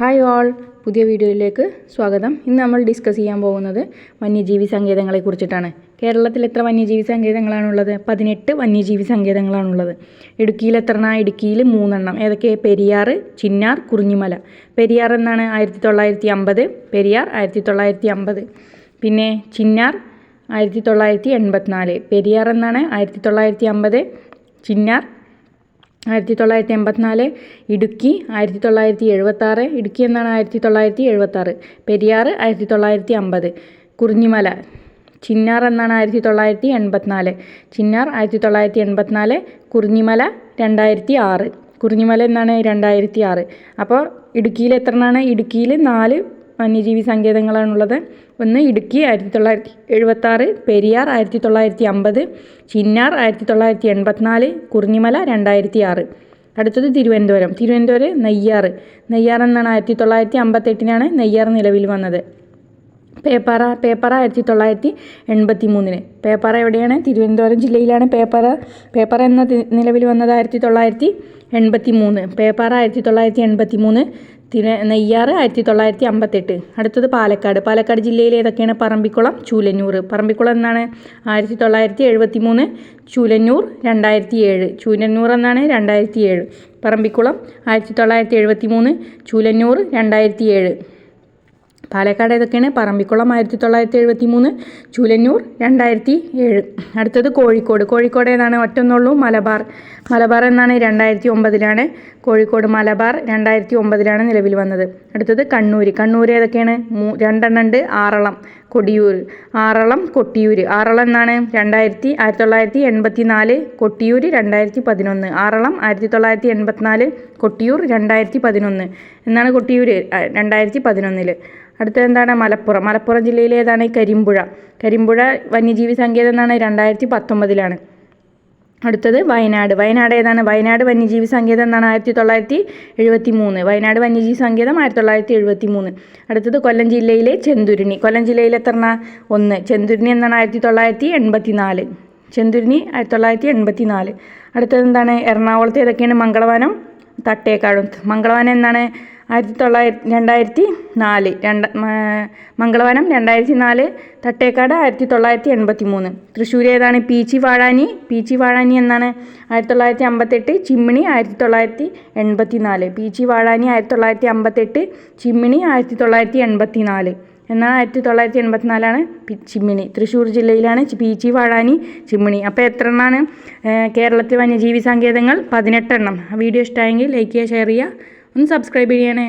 Hi all പുതിയ വീഡിയോയിലേക്ക് സ്വാഗതം. ഇന്ന് നമ്മൾ ഡിസ്കസ് ചെയ്യാൻ പോകുന്നത് വന്യജീവി സങ്കേതങ്ങളെ കുറിച്ചിട്ടാണ്. കേരളത്തിൽ എത്ര വന്യജീവി സങ്കേതങ്ങളാണുള്ളത്? പതിനെട്ട് വന്യജീവി സങ്കേതങ്ങളാണുള്ളത്. ഇടുക്കിയിൽ എത്രണ്ണ ഇടുക്കിയിൽ മൂന്നെണ്ണം. ഏതൊക്കെ? പെരിയാർ ചിന്നാർ കുറിഞ്ഞിമല. പെരിയാർ എന്നാണ് ആയിരത്തി തൊള്ളായിരത്തി അമ്പത് പെരിയാർ ആയിരത്തി തൊള്ളായിരത്തി അമ്പത് പിന്നെ ചിന്നാർ ആയിരത്തി തൊള്ളായിരത്തി എൺപത്തിനാല് പെരിയാർ എന്നാണ് ആയിരത്തി തൊള്ളായിരത്തി അമ്പത് ചിന്നാർ ആയിരത്തി തൊള്ളായിരത്തി എൺപത്തിനാല് ഇടുക്കി ആയിരത്തി തൊള്ളായിരത്തി എഴുപത്താറ് ഇടുക്കി എന്നാണ് ആയിരത്തി തൊള്ളായിരത്തി എഴുപത്താറ് പെരിയാർ ആയിരത്തി തൊള്ളായിരത്തി അമ്പത് കുറിഞ്ഞിമല ചിന്നാർ എന്നാണ് ആയിരത്തി തൊള്ളായിരത്തി എൺപത്തിനാല് ചിന്നാർ ആയിരത്തി തൊള്ളായിരത്തി എൺപത്തിനാല് കുറിഞ്ഞിമല രണ്ടായിരത്തി ആറ് കുറിഞ്ഞിമല എന്നാണ് രണ്ടായിരത്തി ആറ് അപ്പോൾ ഇടുക്കിയിൽ എത്രണ്ണാണ് ഇടുക്കിയിൽ നാല് വന്യജീവി സങ്കേതങ്ങളാണുള്ളത്. ഒന്ന് ഇടുക്കി ആയിരത്തി തൊള്ളായിരത്തി എഴുപത്താറ് പെരിയാർ ആയിരത്തി തൊള്ളായിരത്തി അമ്പത് ചിന്നാർ ആയിരത്തി തൊള്ളായിരത്തി എൺപത്തിനാല് കുറിഞ്ഞിമല രണ്ടായിരത്തി ആറ് അടുത്തത് തിരുവനന്തപുരം. തിരുവനന്തപുരം നെയ്യാർ നെയ്യാർ എന്നാണ് ആയിരത്തി തൊള്ളായിരത്തി അമ്പത്തെട്ടിനാണ് നെയ്യാർ നിലവിൽ വന്നത്. പേപ്പാറ പേപ്പറ ആയിരത്തി തൊള്ളായിരത്തി എൺപത്തി മൂന്നിന് പേപ്പാറ എവിടെയാണ്? തിരുവനന്തപുരം ജില്ലയിലാണ് പേപ്പറ. പേപ്പറ എന്ന നിലവിൽ വന്നത് ആയിരത്തി തൊള്ളായിരത്തി എൺപത്തി മൂന്ന് പേപ്പാറ ആയിരത്തി തൊള്ളായിരത്തി എൺപത്തി മൂന്ന് തിര നെയ്യാറ് ആയിരത്തി തൊള്ളായിരത്തി അമ്പത്തെട്ട് അടുത്തത് പാലക്കാട്. പാലക്കാട് ജില്ലയിൽ ഏതൊക്കെയാണ്? പറമ്പിക്കുളം ചൂലന്നൂർ. പറമ്പിക്കുളം എന്നാണ്? ആയിരത്തി തൊള്ളായിരത്തി എഴുപത്തി മൂന്ന് ചൂലന്നൂർ രണ്ടായിരത്തി ഏഴ് ചൂലന്നൂർ എന്നാണ്? രണ്ടായിരത്തി ഏഴ് പറമ്പിക്കുളം ആയിരത്തി തൊള്ളായിരത്തി എഴുപത്തി മൂന്ന് ചൂലന്നൂർ രണ്ടായിരത്തി ഏഴ് പാലക്കാട് ഏതൊക്കെയാണ്? പറമ്പിക്കുളം ആയിരത്തി തൊള്ളായിരത്തി എഴുപത്തി മൂന്ന് ചൂലന്നൂർ രണ്ടായിരത്തി ഏഴ് അടുത്തത് കോഴിക്കോട്. കോഴിക്കോട് ഏതാണ്? ഒറ്റൊന്നുള്ളൂ. മലബാർ. മലബാർ എന്നാണ് രണ്ടായിരത്തി ഒമ്പതിലാണ് കോഴിക്കോട് മലബാർ രണ്ടായിരത്തി ഒമ്പതിലാണ് നിലവിൽ വന്നത്. അടുത്തത് കണ്ണൂർ കണ്ണൂർ ഏതൊക്കെയാണ്? മൂ രണ്ടെണ്ണം ഉണ്ട്. ആറളം കൊടിയൂർ ആറളം കൊട്ടിയൂർ ആറളം എന്നാണ്? രണ്ടായിരത്തി ആയിരത്തി തൊള്ളായിരത്തി എൺപത്തി നാല് കൊട്ടിയൂർ രണ്ടായിരത്തി പതിനൊന്ന് ആറളം ആയിരത്തി തൊള്ളായിരത്തി എൺപത്തിനാല് കൊട്ടിയൂർ രണ്ടായിരത്തി പതിനൊന്ന് എന്നാണ് കൊട്ടിയൂർ രണ്ടായിരത്തി പതിനൊന്നിൽ അടുത്തത് എന്താണ് മലപ്പുറം. മലപ്പുറം ജില്ലയിലേതാണ് ഈ കരിമ്പുഴ. കരിമ്പുഴ വന്യജീവി സങ്കേതം എന്നാണ് രണ്ടായിരത്തി പത്തൊമ്പതിലാണ് അടുത്തത് വയനാട്. വയനാട് ഏതാണ്? വയനാട് വന്യജീവി സങ്കേതം എന്നാണ് ആയിരത്തി തൊള്ളായിരത്തി എഴുപത്തി മൂന്ന് വയനാട് വന്യജീവി സങ്കേതം ആയിരത്തി തൊള്ളായിരത്തി എഴുപത്തി മൂന്ന് അടുത്തത് കൊല്ലം ജില്ലയിലെ ചെന്തുരുണി. കൊല്ലം ജില്ലയിൽ എത്ര ഒന്ന്. ചെന്തുരുണി എന്നാണ് ആയിരത്തി തൊള്ളായിരത്തി എൺപത്തി നാല് ചെന്തുരുണി ആയിരത്തി തൊള്ളായിരത്തി എൺപത്തി നാല് അടുത്തത് എന്താണ്? എറണാകുളത്ത് ഏതൊക്കെയാണ് മംഗളവാനം? തട്ടേക്കാടും. മംഗളവാനം എന്നാണ് ആയിരത്തി തൊള്ളായിരത്തി രണ്ടായിരത്തി നാല് രണ്ട് മംഗളവനം രണ്ടായിരത്തി നാല് തട്ടേക്കാട് ആയിരത്തി തൊള്ളായിരത്തി എൺപത്തി മൂന്ന് തൃശ്ശൂർ ഏതാണ് പീച്ചി വാഴാനി പീച്ചി വാഴാനി എന്നാണ്? ആയിരത്തി തൊള്ളായിരത്തി അമ്പത്തെട്ട് ചിമ്മിണി ആയിരത്തി തൊള്ളായിരത്തി എൺപത്തി നാല് പീച്ചി വാഴാനി ആയിരത്തി തൊള്ളായിരത്തി അമ്പത്തെട്ട് ചിമ്മിണി ആയിരത്തി തൊള്ളായിരത്തി എൺപത്തി നാല് എന്നാൽ ആയിരത്തി തൊള്ളായിരത്തി എൺപത്തിനാലാണ് ചിമ്മിണി. തൃശ്ശൂർ ജില്ലയിലാണ് പീച്ചി വാഴാനി ചിമ്മിണി. അപ്പോൾ എത്ര എണ്ണമാണ് കേരളത്തിൽ വന്യജീവി സങ്കേതങ്ങൾ പതിനെട്ടെണ്ണം. വീഡിയോ ഇഷ്ടമായെങ്കിൽ ലൈക്ക് ചെയ്യുക ഷെയർ ചെയ്യുക. ഒന്ന് സബ്സ്ക്രൈബ് ചെയ്യണേ.